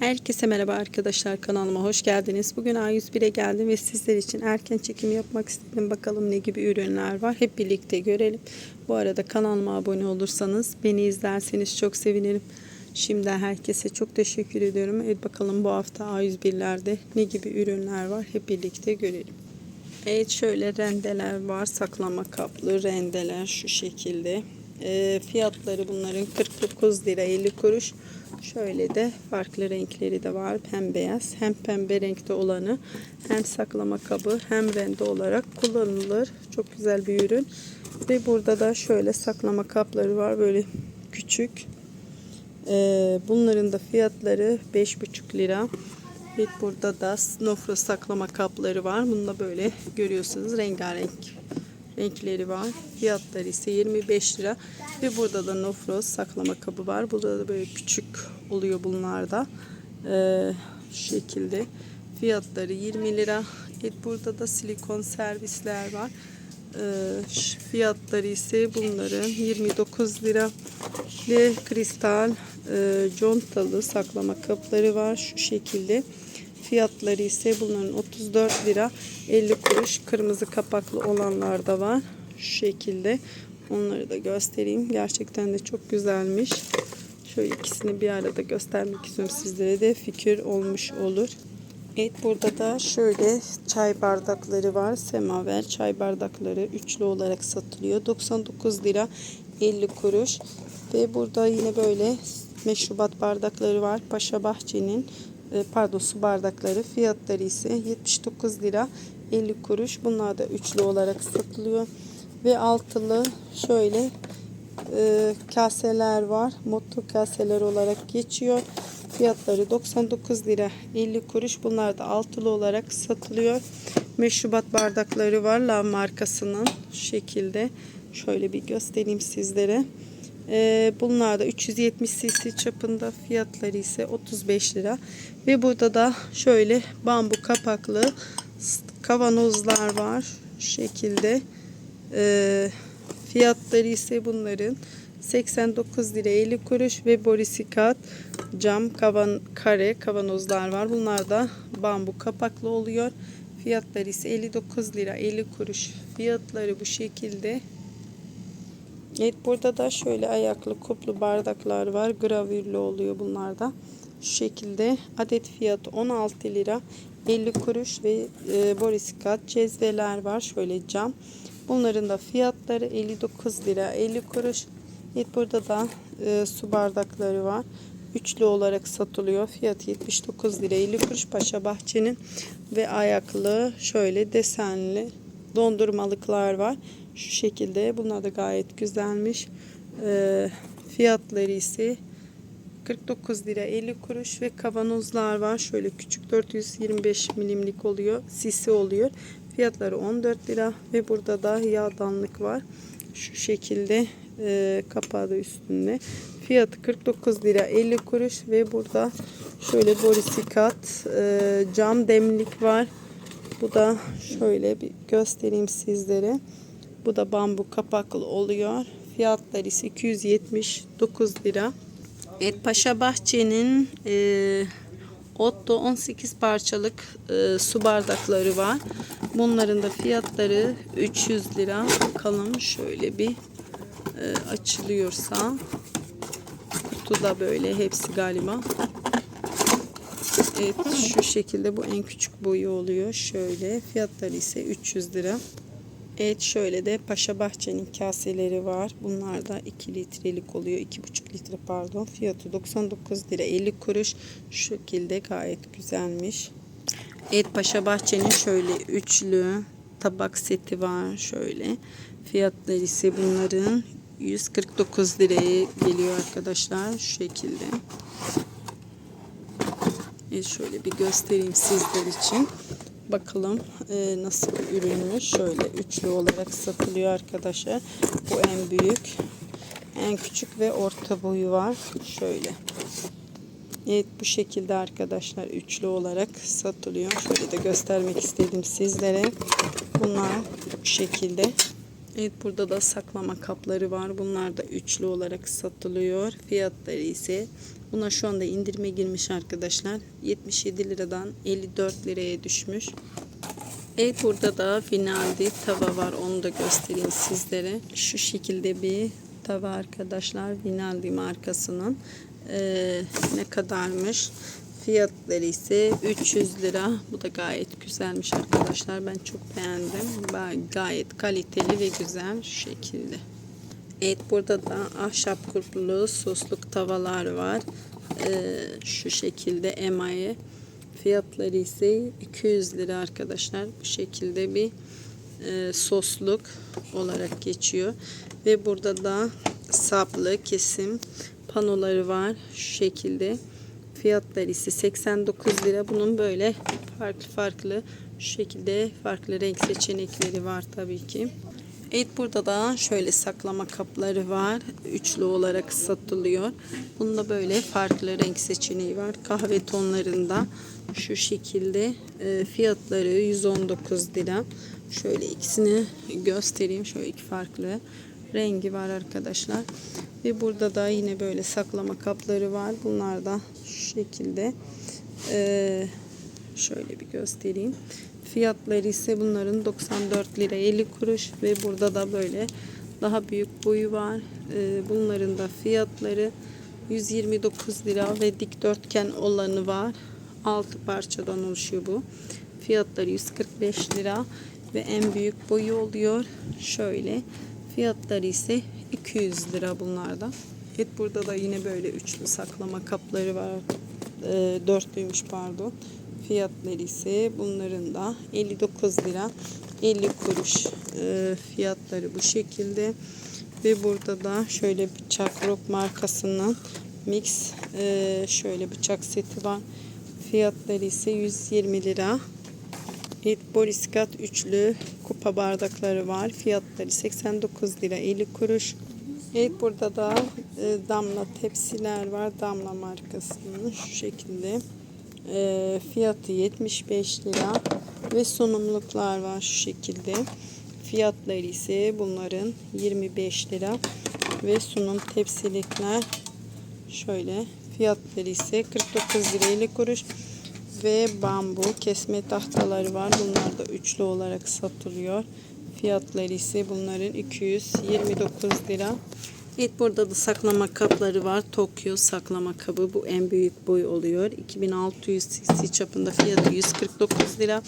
Herkese merhaba arkadaşlar kanalıma hoş geldiniz. Bugün A101'e geldim ve sizler için erken çekim yapmak istedim. Bakalım ne gibi ürünler var. Hep birlikte görelim. Bu arada kanalıma abone olursanız beni izlerseniz çok sevinirim. Şimdiden herkese çok teşekkür ediyorum. Evet bakalım bu hafta A101'lerde ne gibi ürünler var. Hep birlikte görelim. Evet şöyle rendeler var. Saklama kaplı rendeler şu şekilde. E, fiyatları bunların 49 lira 50 kuruş. Şöyle de farklı renkleri de var. Hem beyaz hem pembe renkte olanı hem saklama kabı hem rende olarak kullanılır. Çok güzel bir ürün. Ve burada da şöyle saklama kapları var. Böyle küçük. E, bunların da fiyatları 5,5 lira. Evet burada da snofra saklama kapları var. Bunda böyle görüyorsunuz rengarenk renkleri var. Fiyatları ise 25 lira. Ve burada da nofros saklama kabı var. Burada da böyle küçük oluyor bunlarda. Ee, şu şekilde. Fiyatları 20 lira. Evet burada da silikon servisler var. Ee, fiyatları ise bunların 29 lira. Ve kristal e, contalı saklama kapları var. Şu şekilde. Fiyatları ise bunların 34 lira 50 kuruş. Kırmızı kapaklı olanlar da var. Şu şekilde. Onları da göstereyim. Gerçekten de çok güzelmiş. Şöyle ikisini bir arada göstermek istiyorum sizlere de fikir olmuş olur. Evet burada da şöyle çay bardakları var. Semaver çay bardakları üçlü olarak satılıyor. 99 lira 50 kuruş. Ve burada yine böyle meşrubat bardakları var. Paşa Bahçe'nin e, pardon su bardakları fiyatları ise 79 lira 50 kuruş. Bunlar da üçlü olarak satılıyor. Ve altılı şöyle e, kaseler var. Mutlu kaseler olarak geçiyor. Fiyatları 99 lira 50 kuruş. Bunlar da altılı olarak satılıyor. Meşrubat bardakları var. Lav markasının şekilde. Şöyle bir göstereyim sizlere. Ee, bunlar da 370 cc çapında fiyatları ise 35 lira. Ve burada da şöyle bambu kapaklı kavanozlar var. Şu şekilde. Ee, fiyatları ise bunların 89 lira 50 kuruş ve borisikat cam kavan kare kavanozlar var. Bunlar da bambu kapaklı oluyor. Fiyatları ise 59 lira 50 kuruş. Fiyatları bu şekilde. Evet burada da şöyle ayaklı kuplu bardaklar var. Gravürlü oluyor bunlar da. Şu şekilde adet fiyatı 16 lira 50 kuruş ve e, borisikat cezveler var. Şöyle cam. Bunların da fiyatları 59 lira 50 kuruş. Evet burada da e, su bardakları var. Üçlü olarak satılıyor. Fiyatı 79 lira 50 kuruş. Paşa Bahçe'nin ve ayaklı şöyle desenli dondurmalıklar var. Şu şekilde. Bunlar da gayet güzelmiş. E, fiyatları ise 49 lira 50 kuruş ve kavanozlar var. Şöyle küçük 425 milimlik oluyor. Sisi oluyor. Fiyatları 14 lira ve burada da yağdanlık var. Şu şekilde e, kapağı da üstünde. Fiyatı 49 lira 50 kuruş ve burada şöyle borisikat e, cam demlik var. Bu da şöyle bir göstereyim sizlere. Bu da bambu kapaklı oluyor. Fiyatları ise 279 lira. Evet Paşa Bahçe'nin e, Otto 18 parçalık e, su bardakları var. Bunların da fiyatları 300 lira. Bakalım şöyle bir e, açılıyorsa. Kutuda böyle hepsi galiba. Evet şu şekilde bu en küçük boyu oluyor. Şöyle fiyatları ise 300 lira. Evet şöyle de Paşa Bahçe'nin kaseleri var. Bunlar da 2 litrelik oluyor. 2,5 litre pardon. Fiyatı 99 lira 50 kuruş. Şu şekilde gayet güzelmiş. Evet Paşa Bahçe'nin şöyle üçlü tabak seti var. Şöyle. Fiyatları ise bunların 149 liraya geliyor arkadaşlar. Şu şekilde. Evet şöyle bir göstereyim sizler için. Bakalım e, nasıl bir ürünmüş. Şöyle üçlü olarak satılıyor arkadaşlar. Bu en büyük. En küçük ve orta boyu var. Şöyle. Evet bu şekilde arkadaşlar üçlü olarak satılıyor. Şöyle de göstermek istedim sizlere. Bunlar bu şekilde. Evet burada da saklama kapları var. Bunlar da üçlü olarak satılıyor. Fiyatları ise Buna şu anda indirime girmiş arkadaşlar. 77 liradan 54 liraya düşmüş. Evet burada da Finaldi tava var. Onu da göstereyim sizlere. Şu şekilde bir tava arkadaşlar. Finaldi markasının. Ee, ne kadarmış? Fiyatları ise 300 lira. Bu da gayet güzelmiş arkadaşlar. Ben çok beğendim. Gayet kaliteli ve güzel şekilde. Evet burada da ahşap kurpulu sosluk tavalar var. Ee, şu şekilde emaye. Fiyatları ise 200 lira arkadaşlar. Bu şekilde bir e, sosluk olarak geçiyor. Ve burada da saplı kesim panoları var. Şu şekilde. Fiyatları ise 89 lira. Bunun böyle farklı farklı şu şekilde farklı renk seçenekleri var tabii ki. Evet burada da şöyle saklama kapları var. Üçlü olarak satılıyor. Bunda böyle farklı renk seçeneği var. Kahve tonlarında şu şekilde e, fiyatları 119 lira. Şöyle ikisini göstereyim. Şöyle iki farklı rengi var arkadaşlar. Ve burada da yine böyle saklama kapları var. Bunlar da şu şekilde. Ee, şöyle bir göstereyim. Fiyatları ise bunların 94 lira 50 kuruş ve burada da böyle daha büyük boyu var. Ee, bunların da fiyatları 129 lira ve dikdörtgen olanı var. 6 parçadan oluşuyor bu. Fiyatları 145 lira ve en büyük boyu oluyor. Şöyle. Fiyatları ise 200 lira bunlarda. Evet burada da yine böyle üçlü saklama kapları var. E, dörtlüymüş pardon. Fiyatları ise bunların da 59 lira 50 kuruş e, fiyatları bu şekilde. Ve burada da şöyle bıçak rock markasının mix e, şöyle bıçak seti var. Fiyatları ise 120 lira. Evet Boriskat üçlü kupa bardakları var. Fiyatları 89 lira 50 kuruş. Evet burada da e, damla tepsiler var. Damla markasının şu şekilde. E, fiyatı 75 lira ve sunumluklar var şu şekilde. Fiyatları ise bunların 25 lira ve sunum tepsilikler şöyle fiyatları ise 49 lira 50 kuruş ve bambu kesme tahtaları var. Bunlar da üçlü olarak satılıyor. Fiyatları ise bunların 229 lira. Evet burada da saklama kapları var. Tokyo saklama kabı. Bu en büyük boy oluyor. 2600 cc çapında fiyatı 149 lira.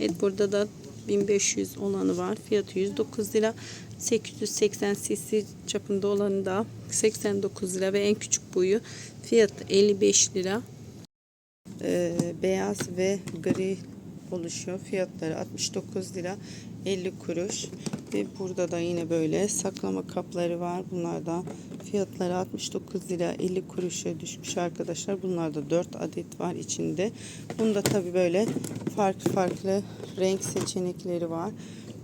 Evet burada da 1500 olanı var. Fiyatı 109 lira. 880 cc çapında olanı da 89 lira ve en küçük boyu fiyatı 55 lira e, beyaz ve gri oluşuyor. Fiyatları 69 lira 50 kuruş. Ve burada da yine böyle saklama kapları var. Bunlar da fiyatları 69 lira 50 kuruşa düşmüş arkadaşlar. Bunlarda 4 adet var içinde. Bunda tabi böyle farklı farklı renk seçenekleri var.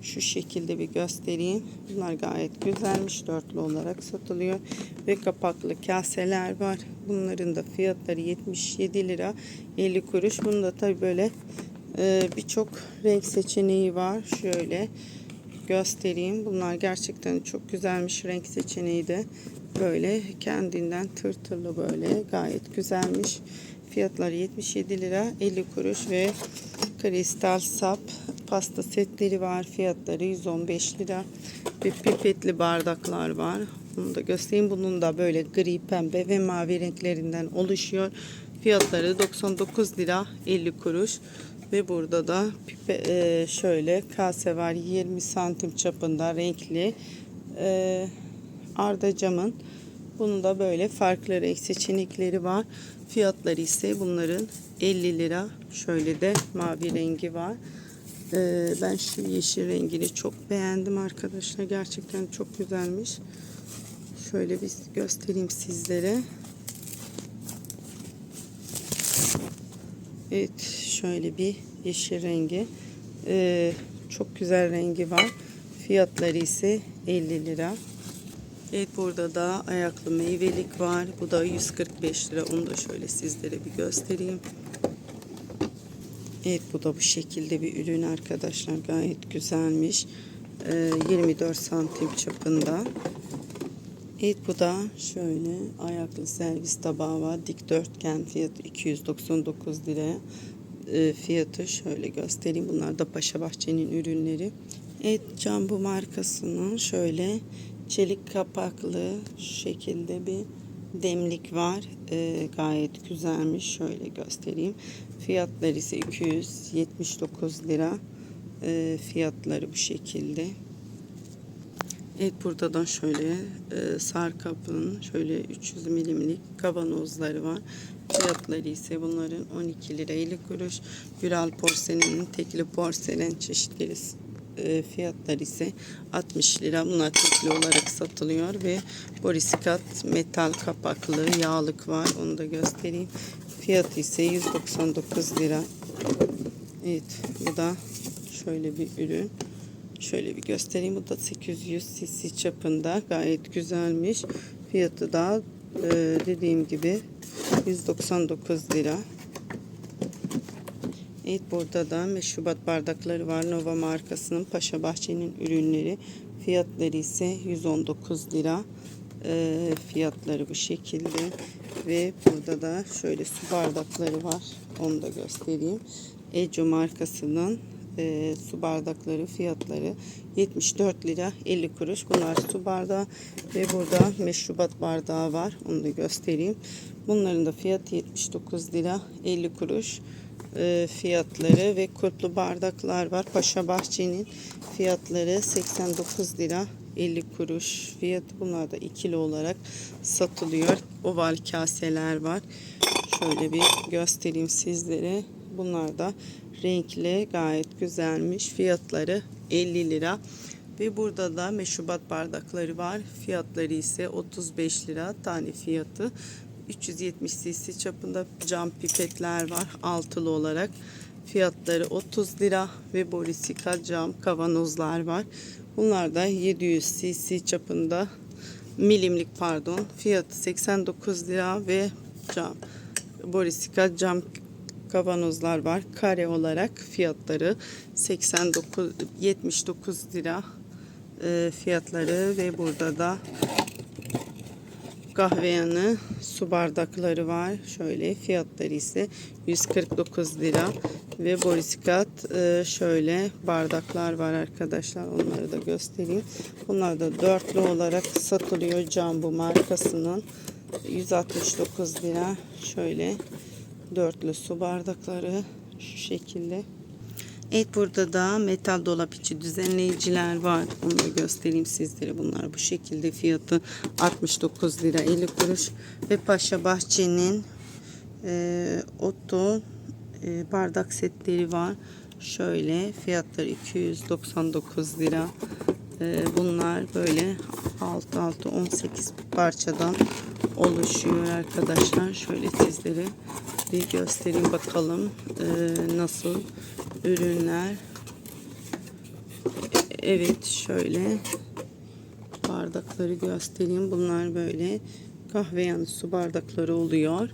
Şu şekilde bir göstereyim. Bunlar gayet güzelmiş. Dörtlü olarak satılıyor. Ve kapaklı kaseler var. Bunların da fiyatları 77 lira 50 kuruş. Bunda tabi böyle birçok renk seçeneği var. Şöyle göstereyim. Bunlar gerçekten çok güzelmiş renk seçeneği de. Böyle kendinden tırtırlı böyle gayet güzelmiş. Fiyatları 77 lira 50 kuruş ve kristal sap pasta setleri var. Fiyatları 115 lira. Ve pipetli bardaklar var. Bunu da göstereyim. Bunun da böyle gri, pembe ve mavi renklerinden oluşuyor. Fiyatları 99 lira 50 kuruş. Ve burada da pipe, e, şöyle kase var. 20 santim çapında renkli e, arda camın. Bunun da böyle farklı renk seçenekleri var. Fiyatları ise bunların 50 lira. Şöyle de mavi rengi var. E, ben şu yeşil rengini çok beğendim arkadaşlar. Gerçekten çok güzelmiş. Şöyle bir göstereyim sizlere Evet şöyle bir yeşil rengi. Ee, çok güzel rengi var. Fiyatları ise 50 lira. Evet burada da ayaklı meyvelik var. Bu da 145 lira. Onu da şöyle sizlere bir göstereyim. Evet bu da bu şekilde bir ürün arkadaşlar. Gayet güzelmiş. Ee, 24 santim çapında. Evet bu da şöyle ayaklı servis tabağı var. Dikdörtgen fiyatı 299 liraya. E, fiyatı şöyle göstereyim. Bunlar da Paşa Bahçe'nin ürünleri. Evet Cambu markasının şöyle çelik kapaklı şu şekilde bir demlik var. E, gayet güzelmiş. Şöyle göstereyim. Fiyatları ise 279 lira. E, fiyatları bu şekilde. Evet burada da şöyle e, Sarkap'ın şöyle 300 milimlik kavanozları var. Fiyatları ise bunların 12 lira 50 kuruş. Güral porseleninin tekli porselen çeşitleri e, fiyatları ise 60 lira. Bunlar tekli olarak satılıyor ve borisikat metal kapaklı yağlık var. Onu da göstereyim. Fiyatı ise 199 lira. Evet bu da şöyle bir ürün. Şöyle bir göstereyim. Bu da 800 cc çapında. Gayet güzelmiş. Fiyatı da e, dediğim gibi 199 lira. Evet burada da meşrubat bardakları var. Nova markasının Paşa Bahçe'nin ürünleri. Fiyatları ise 119 lira. E, fiyatları bu şekilde. Ve burada da şöyle su bardakları var. Onu da göstereyim. Eco markasının e, su bardakları fiyatları 74 lira 50 kuruş. Bunlar su bardağı ve burada meşrubat bardağı var. Onu da göstereyim. Bunların da fiyatı 79 lira 50 kuruş e, fiyatları ve kurtlu bardaklar var. Paşa Bahçe'nin fiyatları 89 lira 50 kuruş. Fiyatı bunlar da ikili olarak satılıyor. Oval kaseler var. Şöyle bir göstereyim sizlere. Bunlar da renkli gayet güzelmiş. Fiyatları 50 lira. Ve burada da meşrubat bardakları var. Fiyatları ise 35 lira tane fiyatı. 370 cc çapında cam pipetler var altılı olarak. Fiyatları 30 lira ve borisika cam kavanozlar var. Bunlar da 700 cc çapında milimlik pardon. Fiyatı 89 lira ve cam borisika cam kavanozlar var. Kare olarak fiyatları 89 79 lira e, fiyatları ve burada da kahve yanı su bardakları var. Şöyle fiyatları ise 149 lira ve borisikat e, şöyle bardaklar var arkadaşlar. Onları da göstereyim. Bunlar da dörtlü olarak satılıyor. Cambu markasının 169 lira. Şöyle dörtlü su bardakları şu şekilde. Evet burada da metal dolap içi düzenleyiciler var. Onu da göstereyim sizlere. Bunlar bu şekilde fiyatı 69 lira 50 kuruş. Ve Paşa Bahçe'nin e, Otto e, bardak setleri var. Şöyle fiyatları 299 lira. E, bunlar böyle 6 6 18 parçadan oluşuyor arkadaşlar. Şöyle sizlere bir göstereyim bakalım e, nasıl ürünler. Evet şöyle bardakları göstereyim. Bunlar böyle kahve yanı su bardakları oluyor.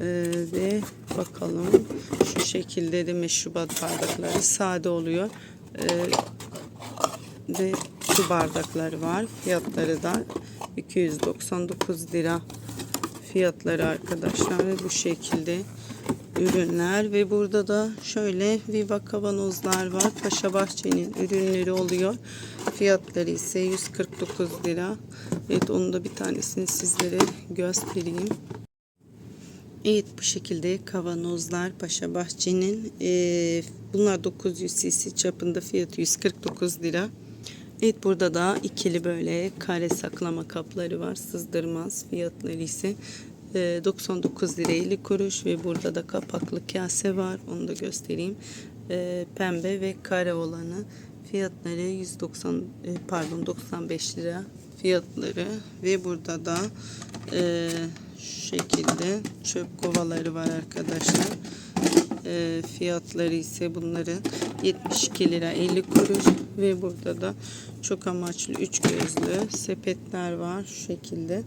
Ee, ve bakalım şu şekilde de meşrubat bardakları sade oluyor. Ee, ve su bardakları var. Fiyatları da 299 lira fiyatları arkadaşlar ve bu şekilde ürünler ve burada da şöyle Viva kavanozlar var. Paşa Bahçe'nin ürünleri oluyor. Fiyatları ise 149 lira. Evet onun da bir tanesini sizlere göstereyim. Evet bu şekilde kavanozlar Paşa Bahçe'nin e, bunlar 900 cc çapında fiyatı 149 lira. Evet burada da ikili böyle kare saklama kapları var. Sızdırmaz fiyatları ise 99 lira 50 kuruş ve burada da kapaklı kase var. Onu da göstereyim. E, pembe ve kare olanı fiyatları 190 e, pardon 95 lira fiyatları ve burada da e, şu şekilde çöp kovaları var arkadaşlar. E, fiyatları ise bunların 72 lira 50 kuruş ve burada da çok amaçlı üç gözlü sepetler var şu şekilde.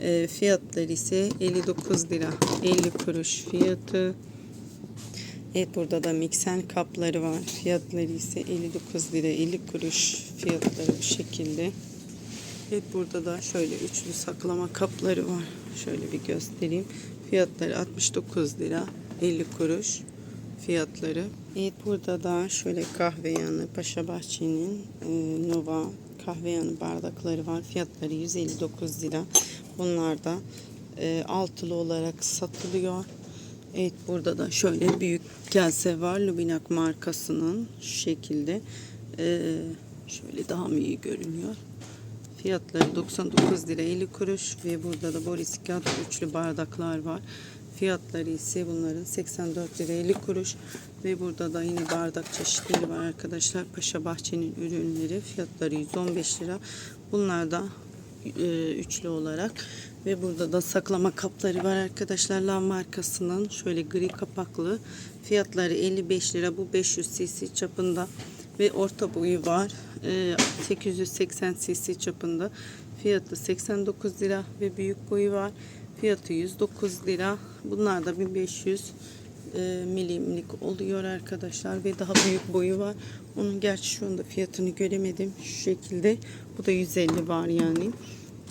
E, fiyatları ise 59 lira 50 kuruş fiyatı. Evet burada da miksen kapları var. Fiyatları ise 59 lira 50 kuruş fiyatları bu şekilde. Evet burada da şöyle üçlü saklama kapları var. Şöyle bir göstereyim. Fiyatları 69 lira 50 kuruş fiyatları. Evet burada da şöyle kahve yanı Paşa Bahçe'nin e, Nova kahve yanı bardakları var. Fiyatları 159 lira. Bunlar da e, altılı olarak satılıyor. Evet burada da şöyle büyük kase var. Lubinak markasının şu şekilde. E, şöyle daha mı iyi görünüyor? Fiyatları 99 lira 50 kuruş ve burada da Borisikat üçlü bardaklar var. Fiyatları ise bunların 84 lira 50 kuruş ve burada da yine bardak çeşitleri var arkadaşlar. Paşa Bahçe'nin ürünleri fiyatları 115 lira. Bunlar da e, üçlü olarak ve burada da saklama kapları var arkadaşlar. Lav markasının şöyle gri kapaklı fiyatları 55 lira. Bu 500 cc çapında ve orta boyu var. E, 880 cc çapında. Fiyatı 89 lira ve büyük boyu var. Fiyatı 109 lira. Bunlar da 1500 e, milimlik oluyor arkadaşlar ve daha büyük boyu var. Onun gerçi şu anda fiyatını göremedim. Şu şekilde. Bu da 150 var yani.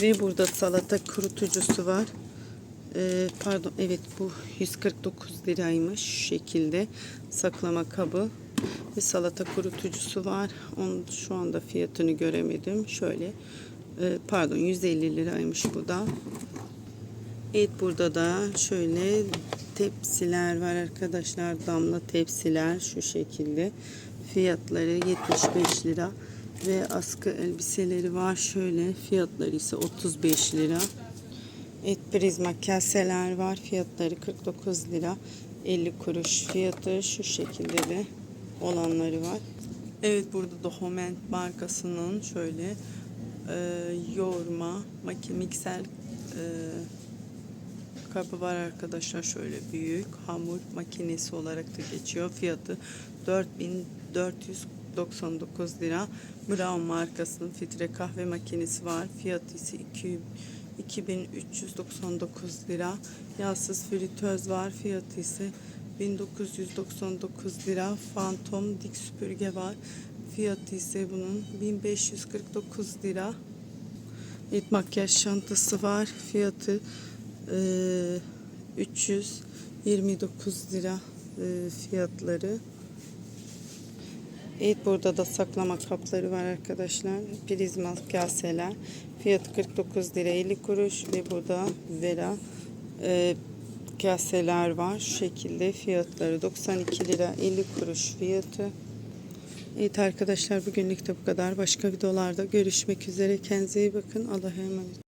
Ve burada salata kurutucusu var. E, pardon evet bu 149 liraymış şu şekilde saklama kabı ve salata kurutucusu var. Onun şu anda fiyatını göremedim. Şöyle e, pardon 150 liraymış bu da. Evet burada da şöyle tepsiler var arkadaşlar. Damla tepsiler şu şekilde. Fiyatları 75 lira ve askı elbiseleri var. Şöyle fiyatları ise 35 lira. Evet prizma kaseler var. Fiyatları 49 lira 50 kuruş. Fiyatı şu şekilde de olanları var. Evet burada da Homent markasının şöyle e, yoğurma makine mikser e, kabı var arkadaşlar. Şöyle büyük hamur makinesi olarak da geçiyor. Fiyatı 4499 lira. Brown markasının filtre kahve makinesi var. Fiyatı ise 2 2399 lira. Yağsız fritöz var. Fiyatı ise 1999 lira. Phantom dik süpürge var. Fiyatı ise bunun 1549 lira. Evet makyaj çantası var. Fiyatı ee, 329 lira e, fiyatları. Evet burada da saklama kapları var arkadaşlar. Prizma kaseler. Fiyatı 49 lira 50 kuruş ve burada Vera e, kaseler var. Şu şekilde fiyatları 92 lira 50 kuruş fiyatı. Evet arkadaşlar bugünlük de bu kadar. Başka videolarda görüşmek üzere. Kendinize iyi bakın. Allah'a emanet.